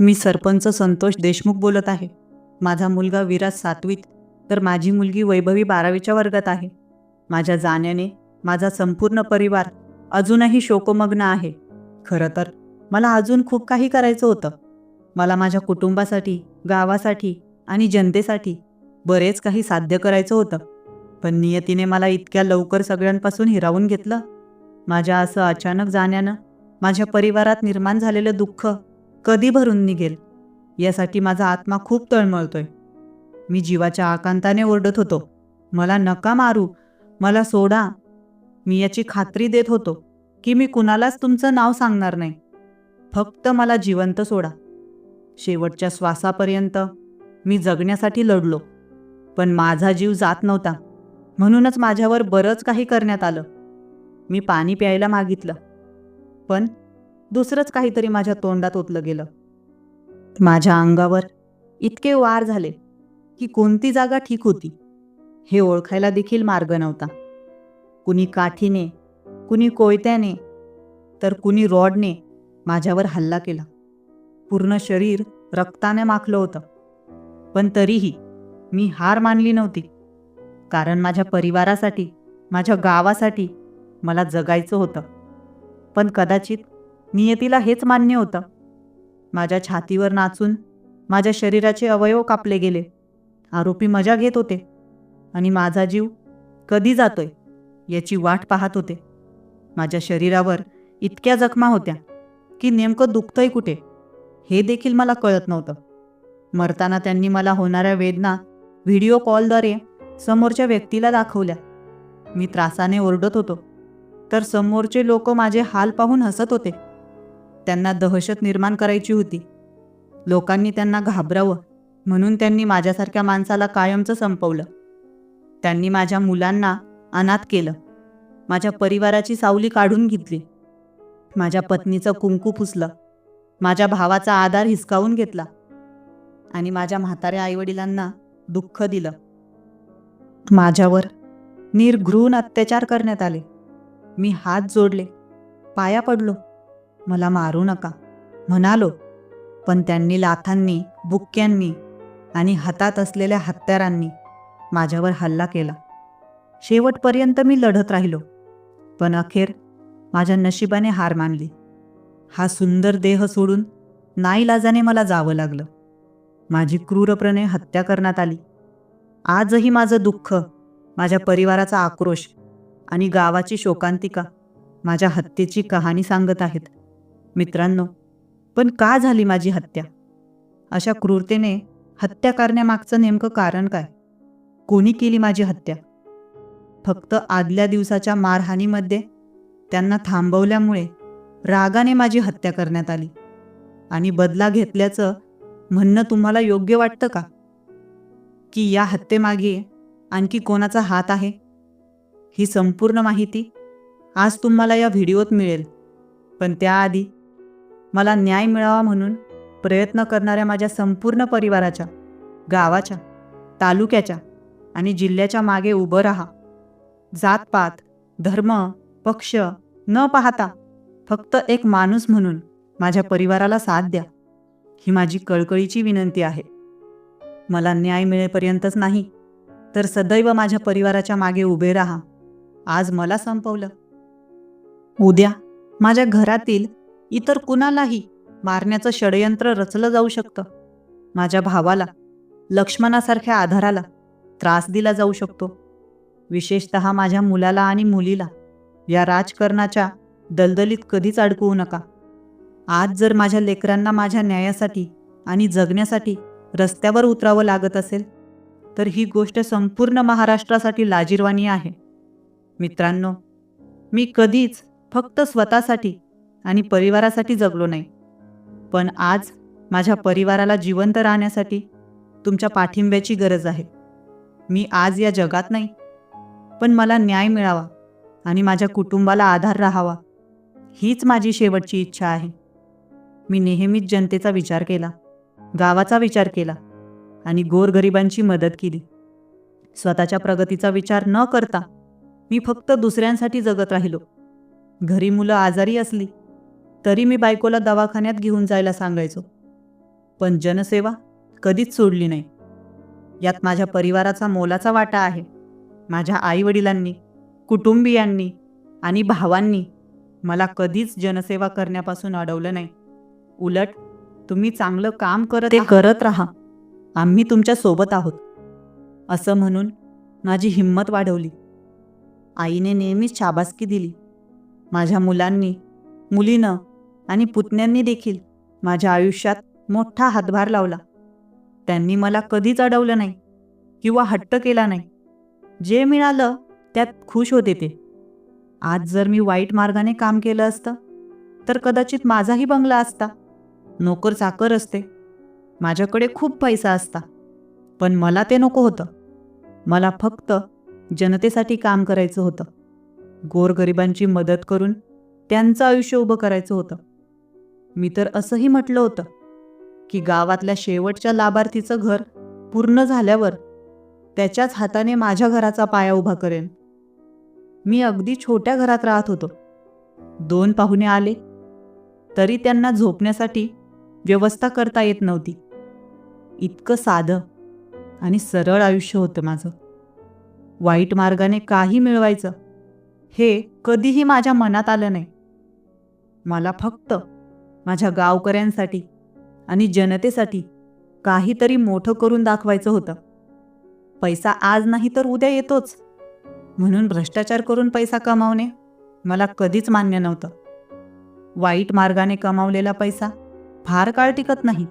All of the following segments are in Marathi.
मी सरपंच संतोष देशमुख बोलत आहे. माझा मुलगा विराज सातवीत तर माझी मुलगी वैभवी बारावीच्या वर्गात आहे. माझ्या जाण्याने माझा संपूर्ण परिवार अजूनही शोकमग्न आहे. खरं तर मला अजून खूप काही करायचं होतं. मला माझ्या कुटुंबासाठी गावासाठी आणि जनतेसाठी बरेच काही साध्य करायचं होतं. पण नियतीने मला इतक्या लवकर सगळ्यांपासून हिरावून घेतलं. माझ्या असं अचानक जाण्यानं माझ्या परिवारात निर्माण झालेलं दुःख कधी भरून निघेल? यासाठी माझा आत्मा खूप तळमळतोय. मी जीवाच्या आकांताने ओरडत होतो. मला नका मारू. मला सोडा. मी याची खात्री देत होतो की मी कुणालाच तुमचं नाव सांगणार नाही. फक्त मला जिवंत सोडा. शेवटच्या श्वासापर्यंत मी जगण्यासाठी लढलो. पण माझा जीव जात नव्हता. म्हणूनच माझ्यावर बरंच काही करण्यात आलं. मी पाणी प्यायला मागितलं. पण दुसरंच काहीतरी माझ्या तोंडात ओतलं गेलं. माझ्या अंगावर इतके वार झाले की कोणती जागा ठीक होती हे ओळखायला देखील मार्ग नव्हता. कुणी काठीने कुणी कोयत्याने तर कुणी रॉडने माझ्यावर हल्ला केला. पूर्ण शरीर रक्ताने माखलं होतं. पण तरीही मी हार मानली नव्हती कारण माझ्या परिवारासाठी माझ्या गावासाठी मला जगायचं होतं. पण कदाचित नियतीला हेच मान्य होतं. माझ्या छातीवर नाचून माझ्या शरीराचे अवयव कापले गेले. आरोपी मजा घेत होते. आणि माझा जीव कधी जातोय याची वाट पाहत होते. माझ्या शरीरावर इतक्या जखमा होत्या की नेमकं दुखतंय कुठे? हे देखील मला कळत नव्हतं. मरताना त्यांनी मला होणाऱ्या वेदना व्हिडिओ कॉलद्वारे समोरच्या व्यक्तीला दाखवल्या. मी त्रासाने ओरडत होतो. तर समोरचे लोक माझे हाल पाहून हसत होते. त्यांना दहशत निर्माण करायची होती. लोकांनी त्यांना घाबरावं म्हणून त्यांनी माझ्यासारख्या माणसाला कायमचं संपवलं. त्यांनी माझ्या मुलांना अनाथ केलं. माझ्या परिवाराची सावली काढून घेतली. माझ्या पत्नीचं कुंकू पुसलं. माझ्या भावाचा आधार हिसकावून घेतला. आणि माझ्या म्हाताऱ्या आईवडिलांना दुःख दिलं. माझ्यावर निर्घृण अत्याचार करण्यात आले. मी हात जोडले. पाया पडलो. मला मारू नका. म्हणालो. पण त्यांनी लाथांनी बुक्क्यांनी आणि हातात असलेल्या हत्यारांनी माझ्यावर हल्ला केला. शेवटपर्यंत मी लढत राहिलो. पण अखेर माझ्या नशिबाने हार मानली. हा सुंदर देह सोडून नाईलाजाने मला जावं लागलं. माझी क्रूरप्रणे हत्या करण्यात आली. आजही माझं दुःख माझ्या परिवाराचा आक्रोश आणि गावाची शोकांतिका माझ्या हत्येची कहाणी सांगत आहेत. मित्रांनो पण का झाली माझी हत्या? अशा क्रूरतेने हत्या करण्यामागचं नेमकं कारण काय? कोणी केली माझी हत्या? फक्त आदल्या दिवसाच्या मारहाणीमध्ये त्यांना थांबवल्यामुळे रागाने माझी हत्या करण्यात आली. आणि बदला घेतल्याचं म्हणणं तुम्हाला योग्य वाटतं का? की या हत्येमागे आणखी कोणाचा हात आहे? ही संपूर्ण माहिती आज तुम्हाला या व्हिडिओत मिळेल. पण त्याआधी मला न्याय मिळावा म्हणून प्रयत्न करणाऱ्या माझ्या संपूर्ण परिवाराच्या गावाच्या तालुक्याच्या आणि जिल्ह्याच्या मागे उभं राहा. जातपात धर्म पक्ष न पाहता फक्त एक माणूस म्हणून माझ्या परिवाराला साथ द्या. ही माझी कळकळीची विनंती आहे. मला न्याय मिळेपर्यंतच नाही तर सदैव माझ्या परिवाराच्या मागे उभे राहा. आज मला संपवलं. उद्या माझ्या घरातील इतर कुणालाही मारण्याचं षडयंत्र रचलं जाऊ शकतं. माझ्या भावाला लक्ष्मणासारख्या आधाराला त्रास दिला जाऊ शकतो. विशेषत माझ्या मुलाला आणि मुलीला या राजकारणाच्या दलदलीत कधीच अडकवू नका. आज जर माझ्या लेकरांना माझ्या न्यायासाठी आणि जगण्यासाठी रस्त्यावर उतरावं लागत असेल तर ही गोष्ट संपूर्ण महाराष्ट्रासाठी लाजीरवाणी आहे. मित्रांनो मी कधीच फक्त स्वतःसाठी आणि परिवारासाठी जगलो नाही. पण आज माझ्या परिवाराला जिवंत राहण्यासाठी तुमच्या पाठिंब्याची गरज आहे. मी आज या जगात नाही पण मला न्याय मिळावा आणि माझ्या कुटुंबाला आधार राहावा हीच माझी शेवटची इच्छा आहे. मी नेहमीच जनतेचा विचार केला गावाचा विचार केला आणि गोरगरिबांची मदत केली. स्वतःच्या प्रगतीचा विचार न करता मी फक्त दुसऱ्यांसाठी जगत राहिलो. घरी मुलं आजारी असली तरी मी बायकोला दवाखान्यात घेऊन जायला सांगायचो. पण जनसेवा कधीच सोडली नाही. यात माझ्या परिवाराचा मोलाचा वाटा आहे. माझ्या आईवडिलांनी कुटुंबियांनी आणि भावांनी मला कधीच जनसेवा करण्यापासून अडवलं नाही. उलट तुम्ही चांगलं काम करत ते करत राहा. आम्ही तुमच्यासोबत आहोत. असं म्हणून माझी हिंमत वाढवली. आईने नेहमीच शाबासकी दिली. माझ्या मुलांनी मुलीनं आणि पुतण्यांनी देखील माझ्या आयुष्यात मोठा हातभार लावला. त्यांनी मला कधीच अडवलं नाही किंवा हट्ट केला नाही. जे मिळालं त्यात खुश होते ते. आज जर मी वाईट मार्गाने काम केलं असतं तर कदाचित माझाही बंगला असता. नोकर चाकर असते. माझ्याकडे खूप पैसा असता. पण मला ते नको होतं. मला फक्त जनतेसाठी काम करायचं होतं. गोरगरिबांची मदत करून त्यांचं आयुष्य उभं करायचं होतं. मी तर असंही म्हटलं होतं की गावातल्या शेवटच्या लाभार्थीचं घर पूर्ण झाल्यावर त्याच्याच हाताने माझ्या घराचा पाया उभा करेन. मी अगदी छोट्या घरात राहत होतो. दोन पाहुणे आले. तरी त्यांना झोपण्यासाठी व्यवस्था करता येत नव्हती. इतकं साधं आणि सरळ आयुष्य होतं माझं. वाईट मार्गाने काही मिळवायचं हे कधीही माझ्या मनात आलं नाही. मला फक्त माझ्या गावकऱ्यांसाठी आणि जनतेसाठी काहीतरी मोठं करून दाखवायचं होतं. पैसा आज नाही तर उद्या येतोच. म्हणून भ्रष्टाचार करून पैसा कमावणे मला कधीच मान्य नव्हतं. वाईट मार्गाने कमावलेला पैसा फार काळ टिकत नाही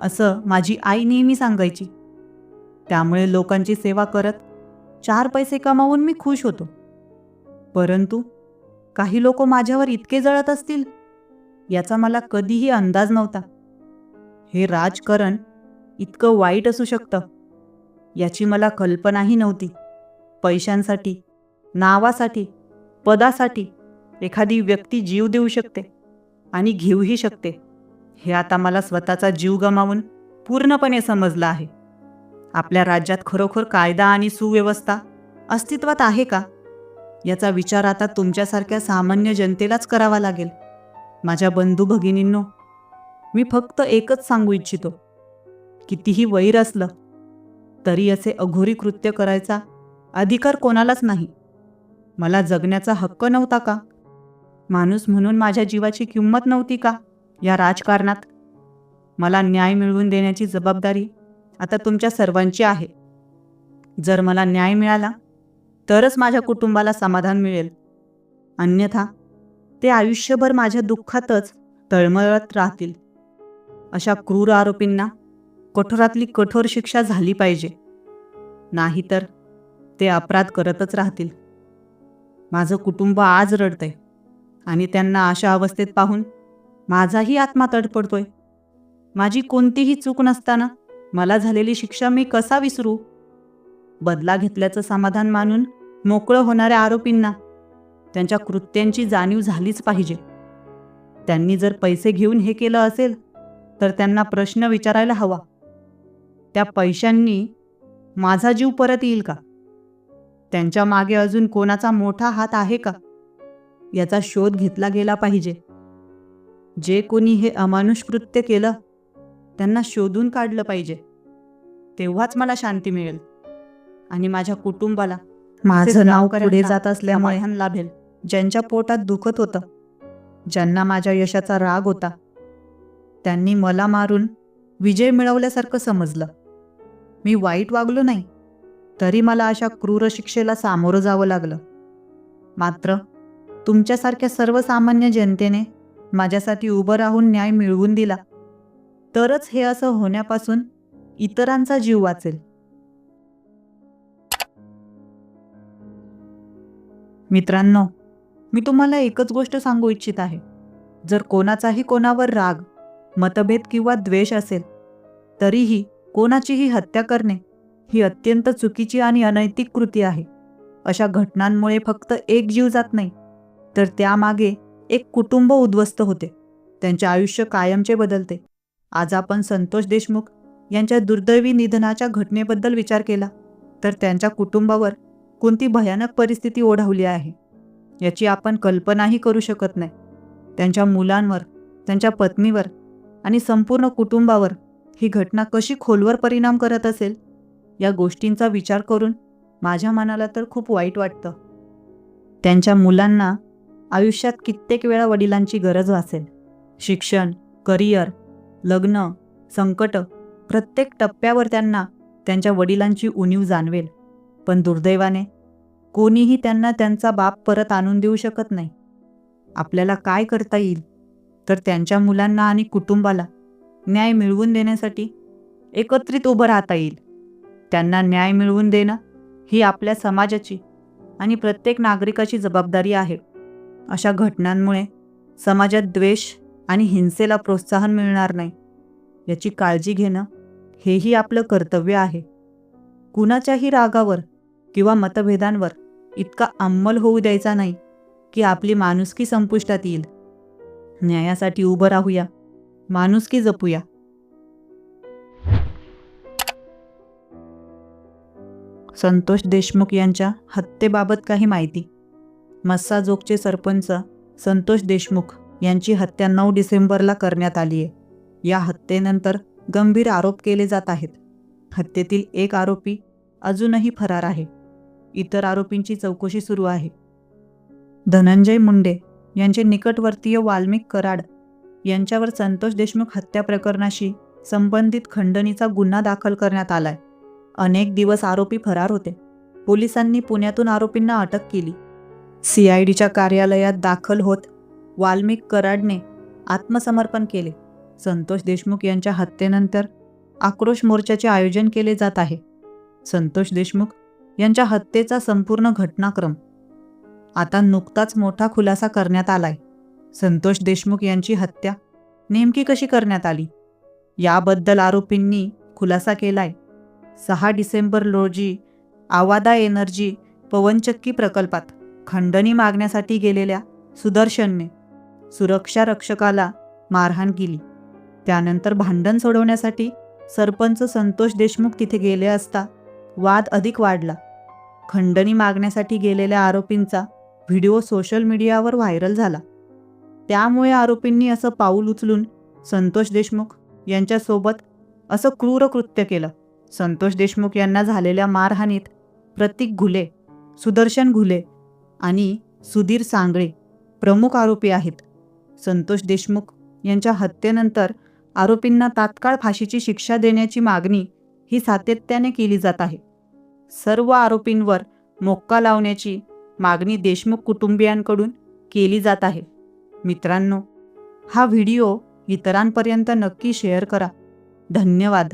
असं माझी आई नेहमी सांगायची. त्यामुळे लोकांची सेवा करत चार पैसे कमावून मी खुश होतो. परंतु काही लोक माझ्यावर इतके जळत असतील याचा मला कधीही अंदाज नव्हता. हे राजकारण इतकं वाईट असू शकतं याची मला कल्पनाही नव्हती. पैशांसाठी नावासाठी पदासाठी एखादी व्यक्ती जीव देऊ शकते आणि घेऊही शकते हे आता मला स्वतःचा जीव गमावून पूर्णपणे समजलं आहे. आपल्या राज्यात खरोखर कायदा आणि सुव्यवस्था अस्तित्वात आहे का? याचा विचार आता तुमच्यासारख्या सामान्य जनतेलाच करावा लागेल. माझ्या बंधू भगिनींनो मी फक्त एकच सांगू इच्छितो. कितीही वैर असलं तरी असे अघोरी कृत्य करायचा अधिकार कोणालाच नाही. मला जगण्याचा हक्क नव्हता का? माणूस म्हणून माझ्या जीवाची किंमत नव्हती का या राजकारणात? मला न्याय मिळवून देण्याची जबाबदारी आता तुमच्या सर्वांची आहे. जर मला न्याय मिळाला तरच माझ्या कुटुंबाला समाधान मिळेल. अन्यथा ते आयुष्यभर माझ्या दुःखातच तळमळत राहतील. अशा क्रूर आरोपींना कठोरातली कठोर शिक्षा झाली पाहिजे. नाहीतर ते अपराध करतच राहतील. माझं कुटुंब आज रडतंय आणि त्यांना अशा अवस्थेत पाहून माझाही आत्मा तडपडतोय माझी कोणतीही चूक नसताना मला झालेली शिक्षा मी कसा विसरू? बदला घेतल्याचं समाधान मानून मोकळं होणाऱ्या आरोपींना त्यांच्या कृत्यांची जाणीव झालीच पाहिजे. त्यांनी जर पैसे घेऊन हे केलं असेल तर त्यांना प्रश्न विचारायला हवा. त्या पैशांनी माझा जीव परत येईल का? त्यांच्या मागे अजून कोणाचा मोठा हात आहे का? याचा शोध घेतला गेला पाहिजे. जे कोणी हे अमानुष कृत्य केलं त्यांना शोधून काढलं पाहिजे. तेव्हाच मला शांती मिळेल. आणि माझ्या कुटुंबाला माझं नाव पुढे जात असल्यामुळे लाभेल. ज्यांच्या पोटात दुखत होतं. ज्यांना माझ्या यशाचा राग होता. त्यांनी मला मारून विजय मिळवल्यासारखं समजलं. मी वाईट वागलो नाही तरी मला अशा क्रूर शिक्षेला सामोरं जावं लागलं. मात्र तुमच्यासारख्या सर्वसामान्य जनतेने माझ्यासाठी उभं राहून न्याय मिळवून दिला तरच हे असं होण्यापासून इतरांचा जीव वाचेल. मित्रांनो मी तुम्हाला एकच गोष्ट सांगू इच्छित आहे. जर कोणाचाही कोणावर राग मतभेद किंवा द्वेष असेल तरीही कोणाचीही हत्या करणे ही अत्यंत चुकीची आणि अनैतिक कृती आहे. अशा घटनांमुळे फक्त एक जीव जात नाही तर त्यामागे एक कुटुंब उद्ध्वस्त होते. त्यांचे आयुष्य कायमचे बदलते. आज आपण संतोष देशमुख यांच्या दुर्दैवी निधनाच्या घटनेबद्दल विचार केला तर त्यांच्या कुटुंबावर कोणती भयानक परिस्थिती ओढावली आहे? याची आपण कल्पनाही करू शकत नाही. त्यांच्या मुलांवर त्यांच्या पत्नीवर आणि संपूर्ण कुटुंबावर ही घटना कशी खोलवर परिणाम करत असेल या गोष्टींचा विचार करून माझ्या मनाला तर खूप वाईट वाटतं. त्यांच्या मुलांना आयुष्यात कित्येक वेळा वडिलांची गरज भासेल. शिक्षण करिअर लग्न संकट प्रत्येक टप्प्यावर त्यांना त्यांच्या वडिलांची उणीव जाणवेल. पण दुर्दैवाने कोणीही त्यांना त्यांचा बाप परत आणून देऊ शकत नाही. आपल्याला काय करता येईल? तर त्यांच्या मुलांना आणि कुटुंबाला न्याय मिळवून देण्यासाठी एकत्रित उभं राहता येईल. त्यांना न्याय मिळवून देणं ही आपल्या समाजाची आणि प्रत्येक नागरिकाची जबाबदारी आहे. अशा घटनांमुळे समाजात द्वेष आणि हिंसेला प्रोत्साहन मिळणार नाही. याची काळजी घेणं हेही आपलं कर्तव्य आहे. कुणाच्याही रागावर किंवा मतभेदांवर इतका अंमल होऊ द्यायचा नाही की आपली माणुसकी संपुष्टात येईल. न्यायासाठी उभं राहूया. माणुसकी जपूया. संतोष देशमुख यांच्या हत्येबाबत काही माहिती. मस्साजोगचे सरपंच संतोष देशमुख यांची हत्या नऊ डिसेंबरला करण्यात आली आहे या हत्येनंतर गंभीर आरोप केले जात आहेत. हत्येतील एक आरोपी अजूनही फरार आहे. इतर आरोपींची चौकशी सुरू आहे. धनंजय मुंडे यांचे निकटवर्तीय वाल्मिक कराड यांच्यावर संतोष देशमुख हत्या प्रकरणाशी संबंधित खंडणीचा गुन्हा दाखल करण्यात आलाय. अनेक दिवस आरोपी फरार होते. पोलिसांनी पुण्यातून आरोपींना अटक केली. सीआयडीच्या कार्यालयात दाखल होत वाल्मिक कराडने आत्मसमर्पण केले. संतोष देशमुख यांच्या हत्येनंतर आक्रोश मोर्चाचे आयोजन केले जात आहे. संतोष देशमुख यांच्या हत्येचा संपूर्ण घटनाक्रम. आता नुकताच मोठा खुलासा करण्यात आलाय. संतोष देशमुख यांची हत्या नेमकी कशी करण्यात आली? याबद्दल आरोपींनी खुलासा केलाय. सहा डिसेंबर रोजी आवादा एनर्जी पवनचक्की प्रकल्पात खंडणी मागण्यासाठी गेलेल्या सुदर्शनने सुरक्षा रक्षकाला मारहाण केली. त्यानंतर भांडण सोडवण्यासाठी सरपंच संतोष देशमुख तिथे गेले असता वाद अधिक वाढला. खंडणी मागण्यासाठी गेलेल्या आरोपींचा व्हिडिओ सोशल मीडियावर व्हायरल झाला. त्यामुळे आरोपींनी असं पाऊल उचलून संतोष देशमुख यांच्यासोबत असं क्रूर कृत्य केलं. संतोष देशमुख यांना झालेल्या मारहाणीत प्रतीक घुले सुदर्शन घुले आणि सुधीर सांगळे प्रमुख आरोपी आहेत. संतोष देशमुख यांच्या हत्येनंतर आरोपींना तात्काळ फाशीची शिक्षा देण्याची मागणी ही सातत्याने केली जात आहे. सर्व आरोपींवर मोक्का लावण्याची मागणी देशमुख कुटुंबियांकडून केली जात आहे. मित्रांनो हा व्हिडिओ इतरांपर्यंत नक्की शेअर करा. धन्यवाद.